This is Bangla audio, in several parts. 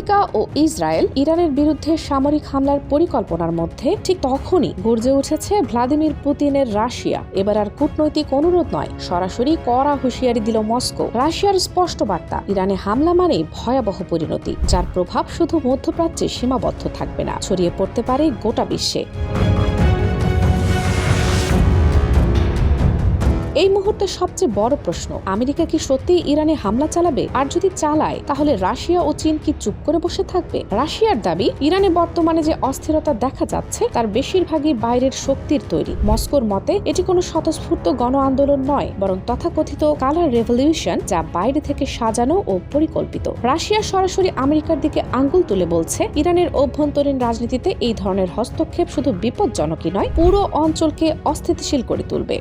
আমেরিকা ও ইসরায়েল ইরানের বিরুদ্ধে সামরিক হামলার পরিকল্পনার মধ্যে ঠিক তখনই গর্জে উঠেছে ভ্লাদিমির পুতিনের রাশিয়া। এবার আর কূটনৈতিক অনুরোধ নয়, সরাসরি কড়া হুঁশিয়ারি দিল মস্কো। রাশিয়ার স্পষ্ট বার্তা, ইরানে হামলা মানেই ভয়াবহ পরিণতি, যার প্রভাব শুধু মধ্যপ্রাচ্যে সীমাবদ্ধ থাকবে না, ছড়িয়ে পড়তে পারে গোটা বিশ্বে। এই মুহূর্তে সবচেয়ে বড় প্রশ্ন, আমেরিকা কি সত্যিই ইরানে হামলা চালাবে? আর যদি চালায়, তাহলে রাশিয়া ও চীন কি চুপ করে বসে থাকবে? রাশিয়ার দাবি, ইরানে বর্তমানে যে অস্থিরতা দেখা যাচ্ছে, তার বেশিরভাগই বাইরের শক্তির তৈরি। মস্কোর মতে, এটি কোনো স্বতঃস্ফূর্ত গণ আন্দোলন নয়, বরং তথাকথিত কালার রেভলিউশন যা বাইরে থেকে সাজানো ও পরিকল্পিত। রাশিয়া সরাসরি আমেরিকার দিকে আঙ্গুল তুলে বলছে, ইরানের অভ্যন্তরীণ রাজনীতিতে এই ধরনের হস্তক্ষেপ শুধু বিপজ্জনকই নয়, পুরো অঞ্চলকে অস্থিতিশীল করে তুলবে।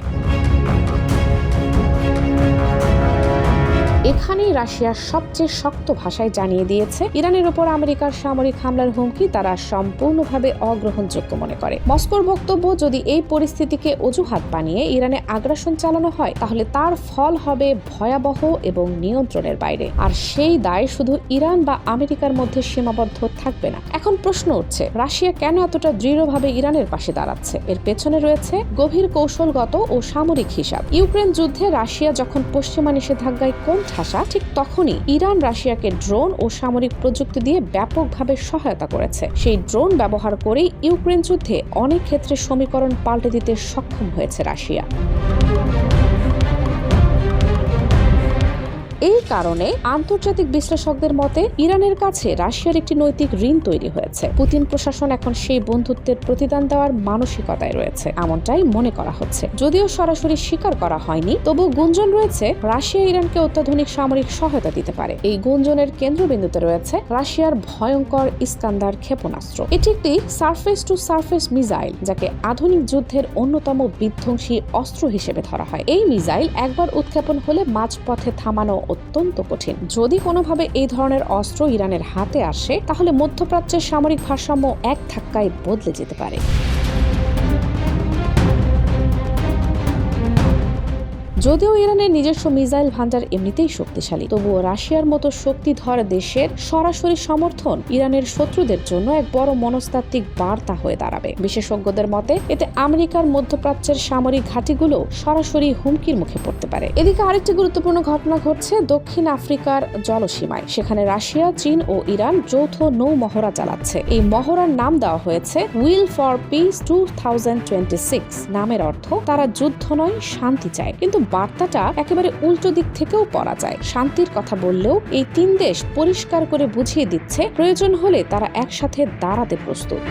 এখানেই রাশিয়ার সবচেয়ে শক্ত ভাষায় জানিয়ে দিয়েছে, ইরানের ওপর আমেরিকার সামরিক হামলার হুমকি তারা সম্পূর্ণভাবে অগ্রহণযোগ্য মনে করে। মস্কোর বক্তব্য, যদি এই পরিস্থিতিকে অজুহাত বানিয়ে ইরানে আগ্রাসন চালানো হয়, তাহলে তার ফল হবে ভয়াবহ এবং নিয়ন্ত্রণের বাইরে। আর সেই দায় শুধু ইরান বা আমেরিকার মধ্যে সীমাবদ্ধ থাকবে না। এখন প্রশ্ন উঠছে, রাশিয়া কেন এতটা দৃঢ়ভাবে ইরানের পাশে দাঁড়াচ্ছে? এর পেছনে রয়েছে গভীর কৌশলগত ও সামরিক হিসাব। ইউক্রেন যুদ্ধে রাশিয়া যখন পশ্চিমা নিষেধাজ্ঞায় কোন ঠাসা ঠিক তখনই ইরান, রাশিয়াকে ড্রোন ও সামরিক প্রযুক্তি দিয়ে ব্যাপকভাবে সহায়তা করেছে। সেই ড্রোন ব্যবহার করেই ইউক্রেন যুদ্ধে অনেক ক্ষেত্রে সমীকরণ পাল্টে দিতে সক্ষম হয়েছে রাশিয়া। এই কারণে আন্তর্জাতিক বিশ্লেষকদের মতে, ইরানের কাছে রাশিয়ার একটি নৈতিক ঋণ তৈরি হয়েছে। পুতিন প্রশাসন এখন সেই বন্ধুত্বের প্রতিদান দেওয়ার মানসিকতায় রয়েছে, এমনটাই মনে করা হচ্ছে। যদিও সরাসরি স্বীকার করা হয়নি, তবু গুঞ্জন রয়েছে, রাশিয়া ইরানকে অত্যাধুনিক সামরিক সহায়তা দিতে পারে। এই গুঞ্জনের কেন্দ্রবিন্দুতে রয়েছে রাশিয়ার ভয়ঙ্কর ইস্কান্দার ক্ষেপণাস্ত্র। এটি একটি সারফেস টু সারফেস মিসাইল, যাকে আধুনিক যুদ্ধের অন্যতম বিধ্বংসী অস্ত্র হিসেবে ধরা হয়। এই মিসাইল একবার উৎক্ষেপণ হলে মাঝপথে থামানো অত্যন্ত কঠিন। যদি কোনোভাবে এই ধরনের অস্ত্র ইরানের হাতে আসে, তাহলে মধ্যপ্রাচ্যের সামরিক ভারসাম্য এক ধাক্কায় বদলে যেতে পারে। যদিও ইরানের নিজস্ব মিসাইল ভান্ডার এমনিতেই শক্তিশালী, তবুও রাশিয়ার মতো শক্তিধর দেশের সরাসরি সমর্থন ইরানের শত্রুদের জন্য এক বড় মনস্তাত্ত্বিক বার্তা হয়ে দাঁড়াবে। বিশেষজ্ঞদের মতে, এতে আমেরিকার মধ্যপ্রাচ্যের সামরিক ঘাঁটিগুলো সরাসরি হুমকির মুখে পড়তে পারে। এদিকে আরেকটি গুরুত্বপূর্ণ ঘটনা ঘটছে দক্ষিণ আফ্রিকার জলসীমায়। সেখানে রাশিয়া, চীন ও ইরান যৌথ নৌ মহড়া চালাচ্ছে। এই মহড়ার নাম দেওয়া হয়েছে উইল ফর পিস টু নামের অর্থ, তারা যুদ্ধ নয়, শান্তি চায়। কিন্তু বার্তাটা একেবারে উল্টো দিক থেকেও পড়া যায়। শান্তির কথা বললেও এই তিন দেশ পরিষ্কার করে বুঝিয়ে দিচ্ছে, প্রয়োজন হলে তারা একসাথে দাঁড়াতে প্রস্তুত।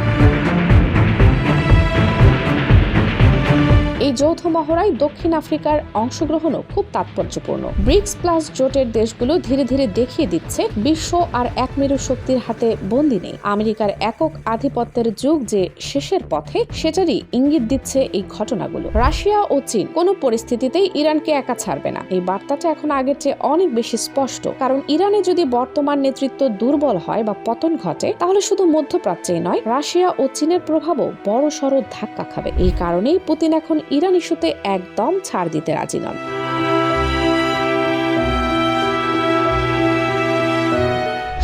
এই যৌথ মহড়ায় দক্ষিণ আফ্রিকার অংশগ্রহণও খুব তাৎপর্যপূর্ণ। ব্রিক্স প্লাস জোটের দেশগুলো ধীরে ধীরে দেখিয়ে দিচ্ছে, বিশ্ব আর এক মেরু শক্তির হাতে বন্দি নেই। আমেরিকার একক আধিপত্যের যুগ যে শেষের পথে, সেটারই ইঙ্গিত দিচ্ছে এই ঘটনাগুলো। রাশিয়া ও চীন কোনো পরিস্থিতিতেই ইরানকে একা ছাড়বে না। এই বার্তাটা এখন আগের চেয়ে অনেক বেশি স্পষ্ট। কারণ ইরানে যদি বর্তমান নেতৃত্ব দুর্বল হয় বা পতন ঘটে, তাহলে শুধু মধ্যপ্রাচ্যেই নয়, রাশিয়া ও চীনের প্রভাবও বড় সড় ধাক্কা খাবে। এই কারণেই পুতিন এখন ইরান ইস্যুতে একদম ছাড় দিতে রাজি নন।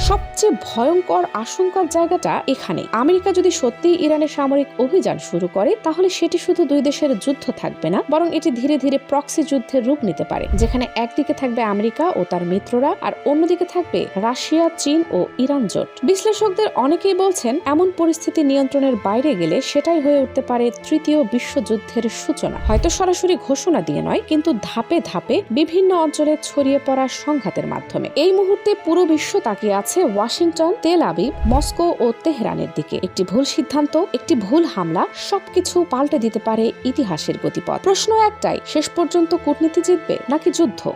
সবচেয়ে ভয়ঙ্কর, আশঙ্কার জায়গাটা এখানে। আমেরিকা যদি সত্যি ইরানের সামরিক অভিযান শুরু করে, তাহলে সেটি শুধু দুই দেশের যুদ্ধ থাকবে না, বরং এটি ধীরে ধীরে প্রক্সি যুদ্ধের রূপ নিতে পারে, যেখানে একদিকে থাকবে আমেরিকা ও তার মিত্ররা, আর অন্যদিকে থাকবে রাশিয়া, চীন ও ইরান জোট। বিশ্লেষকদের অনেকেই বলছেন, এমন পরিস্থিতি নিয়ন্ত্রণের বাইরে গেলে সেটাই হয়ে উঠতে পারে তৃতীয় বিশ্বযুদ্ধের সূচনা। হয়তো সরাসরি ঘোষণা দিয়ে নয়, কিন্তু ধাপে ধাপে বিভিন্ন অঞ্চলে ছড়িয়ে পড়া সংঘাতের মাধ্যমে। এই মুহূর্তে পুরো বিশ্ব তাকিয়ে আছে ওয়াশিংটন, তেল আবিব, মস্কো ও তেহরানের দিকে। একটি ভুল সিদ্ধান্ত, একটি ভুল হামলা, সবকিছু পাল্টে দিতে পারে ইতিহাসের গতিপথ। প্রশ্ন একটাই, শেষ পর্যন্ত কূটনীতি জিতবে নাকি যুদ্ধ?